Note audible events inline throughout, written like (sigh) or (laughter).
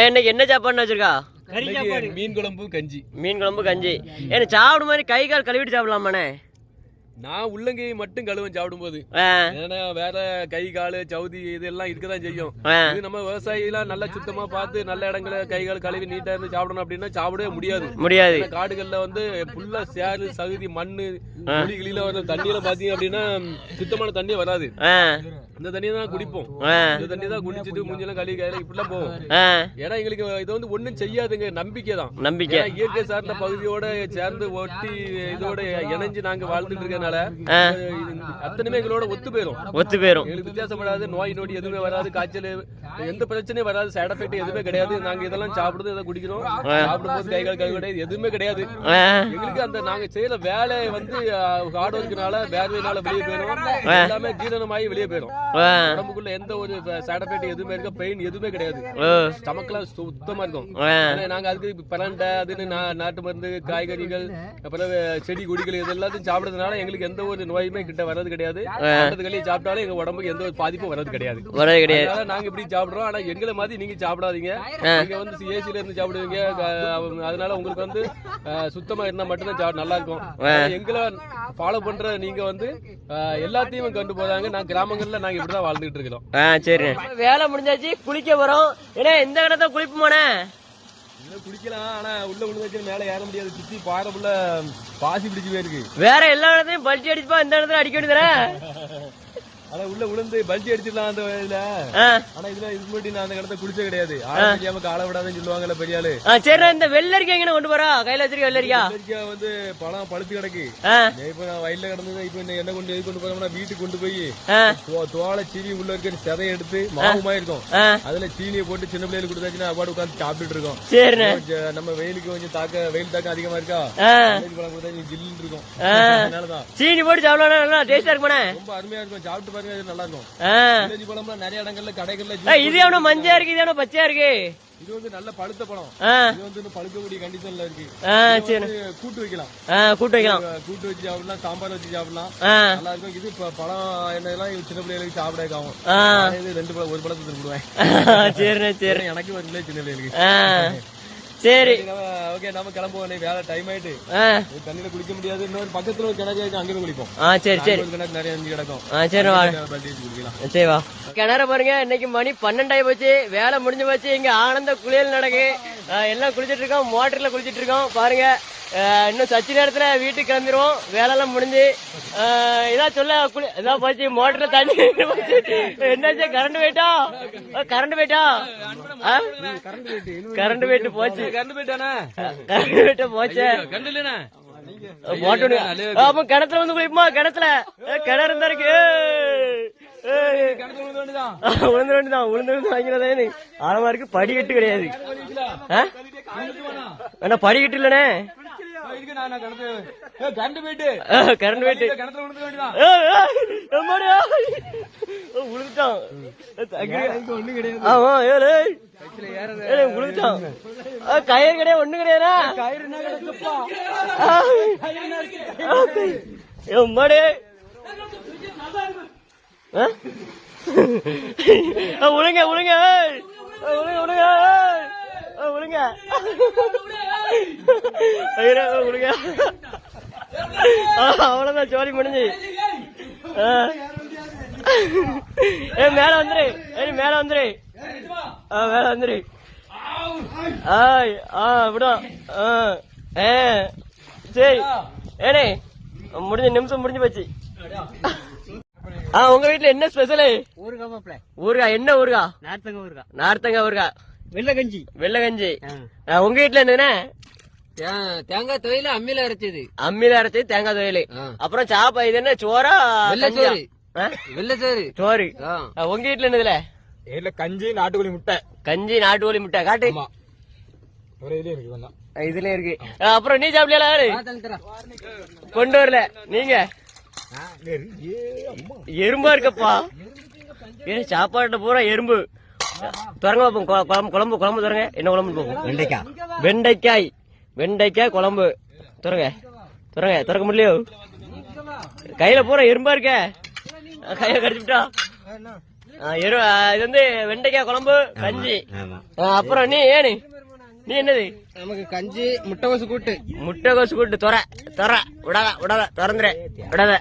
இன்னைக்கு என்ன சாப்பாடுன்னு வச்சிருக்கா? மீன் குழம்பு கஞ்சி. மீன் குழம்பு கஞ்சி. ஏன்னா சாப்பிடும் மாதிரி கை கால் கழுவிட்டு சாப்பிடலாமாண்ணே? நான் உள்ளங்கை மட்டும் கழுவன் சாப்பிடும்போது. ஆ. ஏன்னா வேற கை கால் சவுதி இதெல்லாம் இருக்கதான் செய்யும். இது நம்ம விவசாயிலாம் நல்லா சுத்தமா பார்த்து நல்ல இடங்களை கை கால் கழுவி நீட்டா இருந்து சாப்பிடணும் அப்படின்னா சாப்பிடவே முடியாது. முடியாது. காடுகள்ல வந்து ஃபுல்லா சேறு சகுதி மண்ணு குழி கிளியில வந்து தண்ணியில பாத்தீங்க அப்படின்னா சுத்தமான தண்ணியே வராது. ஆ இந்த தண்ணியை தான் குடிப்போம். இந்த தண்ணி தான் குடிச்சிட்டு மூஞ்செல்லாம் கழுவி கையில இப்படிலாம் போவோம் ஏன்னா எங்களுக்கு இது வந்து ஒண்ணும் செய்யாதுங்க நம்பிக்கை தான். நம்பிக்கை. இயற்கை சார்ந்த பகுதியோட சேர்ந்து ஒட்டி இதோட இணைஞ்சு நாங்க வாழ்ந்துட்டு இருக்கனால. அத்தனையுமே எங்களோட ஒத்து போயிரும். ஒத்து போயிரும். எங்களுக்கு வித்தியாசப்படாது நோய் நொடி எதுவுமே வராது காய்ச்சல் எந்த பிரச்சனையும் வராது சைடு எஃபெக்ட் எதுவுமே கிடையாது. நாங்க இதெல்லாம் சாப்பிடுறது இதை குடிக்கிறோம். சாப்பிடும்போது கை கால் கழுவி கிடையாது எதுவுமே கிடையாது. எங்களுக்கு அந்த நாங்க செய்யற வேலை வந்து ஹார்ட் ஒர்க்குனால வேர்வையினால வெளியே போயிடும் எல்லாமே ஜீரணமாகி வெளியே போயிடும் உடம்புக்குள்ள எந்த ஒரு சைடு எஃபெக்ட் எதுவுமே இருக்க பெயின் எதுவுமே கிடையாது. ஸ்டமக்லாம் சுத்தமா இருக்கும். நாங்க அதுக்கு பரண்டை அதுன்னு நாட்டு மருந்து காய்கறிகள் அப்புறம் செடி கொடிகள் இது எல்லாத்தையும் சாப்பிடுறதுனால எங்களுக்கு எந்த ஒரு நோயுமே கிட்ட வர்றது கிடையாது. சாப்பிட்டதுகளே சாப்பிட்டாலும் எங்க உடம்புக்கு எந்த ஒரு பாதிப்பும் வர்றது கிடையாது. வரது கிடையாது. அதனால நாங்க இப்படி சாப்பிடுறோம். ஆனா எங்களை மாதிரி நீங்க சாப்பிடாதீங்க. நீங்க வந்து ஏசில இருந்து சாப்பிடுவீங்க. அதனால உங்களுக்கு வந்து சுத்தமா இருந்தா மட்டும்தான் நல்லா இருக்கும். எங்களை ஃபாலோ பண்ற நீங்க வந்து எல்லாத்தையும் கொண்டு போறாங்க. நான் கிராமங்கள்ல நாங்க இப்படிதான் வாழ்ந்துட்டு இருக்கிறோம். ஆ சரி வேலை முடிஞ்சாச்சு குளிக்க வரோம் ஏன்னா எந்த இடத்த குளிப்புமாண்ணே? உள்ள குடிக்கலாம் ஆனா உள்ள விழுந்தாச்சு மேல ஏற முடியாது. சுத்தி பாறை உள்ள பாசி பிடிச்சு போயிருக்கு. வேற எல்லா இடத்தையும் பல்ட்டி அடிப்பா இந்த இடத்துல அடிக்க வேண்டியதுல ஆனா உள்ள விழுந்து பல்ட்டி அடிச்சிடலாம் அந்த இதுல. ஆனா இதுல இது முன்னாடி நான் அந்த இடத்த குடிச்ச கிடையாது. ஆரம்பிக்காம கால விடாதுன்னு சொல்லுவாங்கல்ல பெரிய ஆளு சரிண்ணா இந்த வெள்ளரிக்கா எங்க கொண்டு போறா? கையில வச்சிருக்க வெள்ளரிக்கா? வெள்ளரிக்காய் வந்து பழம் பழுத்து கிடக்கு. இப்ப நான் வயல்ல கிடந்தது இப்ப என்ன கொண்டு எது கொண்டு போறோம்னா வீட்டுக்கு கொண்டு போய் தோலை சீனி உள்ள இருக்க சதையை எடுத்து மாவுமா இருக்கும் அதுல சீனியை போட்டு சின்ன பிள்ளைகளுக்கு கொடுத்தாச்சுன்னா அப்பாடு உட்காந்து சாப்பிட்டுட்டு இருக்கோம். நம்ம வெயிலுக்கு கொஞ்சம் தாக்க வெயில் தாக்கம் அதிகமா இருக்கா? பழம் கொடுத்தா ஜில்லுன்னு இருக்கும். அதனாலதான். சீனி போட்டு சாப்பிடலாம் நல்லா டேஸ்டா இருக்குமாண்ணே? ரொம்ப அருமையா இருக்கும். சாப்பிட்டு நல்லா இருக்கும் நிறைய இடங்கள்ல கடைகள்ல இது எவ்வளோ மஞ்சா இருக்கு இது எவ்வளோ பச்சையா இருக்கு? இது வந்து நல்ல பழுத்த பழம். இது வந்து பழுக்கக்கூடிய கண்டிஷன்ல இருக்கு. கூட்டு வைக்கலாம். கூட்டு வைக்கலாம். கூட்டு வச்சு சாப்பிடலாம் சாம்பார் வச்சு சாப்பிடலாம். நல்லா இருக்கும் இது பழம் என்னெல்லாம் சின்ன பிள்ளைகளுக்கு சாப்பிட ஆகும். இது ரெண்டு பழம் ஒரு பழத்தை திருப்பிடுவேன் (laughs) சரிண்ணே சரி. எனக்கு வரல சின்ன பிள்ளைகளுக்கு. சரி. ஓகே நம்ம கிளம்புவோம். இன்னைக்கு வேலை டைம் ஆயிட்டு. தண்ணியில குளிக்க முடியாது. இன்னொரு பக்கத்துல ஒரு கிணறு இருக்கு அங்கே குளிப்போம். ஆ சரி சரி. கிணறு நிறைய அஞ்சு கிடக்கும். ஆ சரி வா. சரி வா. கிணற பாருங்க இன்னைக்கு மணி பன்னெண்டாயி போச்சு. வேலை முடிஞ்சு போச்சு. இங்க ஆனந்த குளியல் நடக்கு. எல்லாம் குளிச்சிட்டு இருக்கோம். மோட்டர்ல குளிச்சிட்டு இருக்கோம். பாருங்க. இன்னும் சச்சி நேரத்துல வீட்டுக்கு கிளம்பிடுவோம் வேலைலாம் முடிஞ்சு இதான் சொல்ல குளி இதான் போச்சு மோட்டர்ல தண்ணி என்னாச்சு கரண்ட் போயிட்டா? கரண்ட் போயிட்டா? கரண்ட் போயிட்டு போச்சு. கரண்ட் போயிட்டானே கரண்ட் போயிட்டு போச்சு. மோட்டர் அப்ப கிணத்துல வந்து குளிப்போமா? கிணத்துல. கிணறு இருந்தா இருக்கு. உளுந்து வேண்டிதான் உளுந்து வேண்டு வாங்கிறதே ஆழமா இருக்கு படிக்கட்டு கிடையாது? என்ன படிக்கட்டு இல்லனே கரண்ட் போயிட்டு. கரண்ட் போயிட்டு. கிணத்துல விழுந்து வேண்டியதான் ஏய், ஏய், எம்மாடியா? ஏய், உளுந்துட்டான் ஒண்ணு கிடையாது. ஆமா ஏய், ஏய். ஏய், உளுந்துட்டான் ஆ, கயிறு கிடையாது ஒண்ணு கிடையாதா? எம்மாடி ஆ? ஆ, உழுங்க உழுங்க. உழுங்க உழுங்க உழுங்க. ஆ, அவ்வளவுதான் சோழி முடிஞ்சு. ஏய் மேல வந்துரு. ஏய் மேல வந்துரு. ஆ மேல வந்துரு. ஆய் ஆ ஏ சரி ஏனே முடிஞ்ச நிமிஷம் முடிஞ்சு போச்சு. ஆ உங்க வீட்ல என்ன ஸ்பெஷலு ஊருகா மாப்பிள. ஊறுகாய். என்ன ஊறுகாய்? நார்த்தங்க ஊருகா நார்த்தங்க ஊறுகாய். வெள்ளை கஞ்சி. வெள்ளை கஞ்சி. உங்க வீட்ல என்னண்ணே தேங்காய் துவையில அம்மியில அரைச்சது. அம்மியில அரைச்சி தேங்காய் துவையல். அப்புறம் சாப்பா இது என்ன? சோறா? வெள்ளைச்சோறு. ஆ? வெள்ளச்சோறு சோறு. ஆ, உங்க வீட்ல என்னதுல? இல்ல கஞ்சி நாட்டுக்கோழி முட்டை. கஞ்சி நாட்டு கோழி முட்டை. காட்டு. இதுல இருக்கு ஆ, அப்புறம் நீ சாப்பிடல கொண்டு வரல. நீங்க? எறும்பா இருக்கப்பா. ஏ சாப்பாடு பூரா எறும்பு. திறங்க குழம்பு குழம்பு குழம்பு திறங்க. என்ன குழம்பு வெண்டைக்காய் வெண்டைக்காய். வெண்டைக்காய் குழம்பு. திறங்க. திறங்க. திறக்க முடியலையோ? கையில பூரா எறும்பா இருக்க. கையில கடிச்சுட்டா? எரு இது வந்து வெண்டைக்காய் குழம்பு கஞ்சி. அப்புறம் நீ ஏனு நீ? என்னது? நமக்கு கஞ்சி முட்டைகோசு கூட்டு. முட்டைகோசு கூட்டு. தொற தொற. விடாத விடாத. திறந்துரு. விடாத.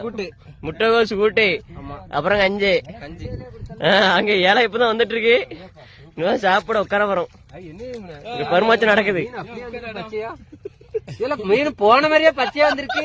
கூட்டு. முட்டைகோசு கூட்டு. அப்புறம் கஞ்சி. கஞ்சி. அங்க ஏழை இப்பதான் வந்துட்டு இருக்கு. இன்னும் சாப்பிட உட்கார வரும் இங்க பருமாச்சம் நடக்குது. பச்சையா? இல்ல மீன் போன மாதிரியே பச்சையா வந்திருக்கு.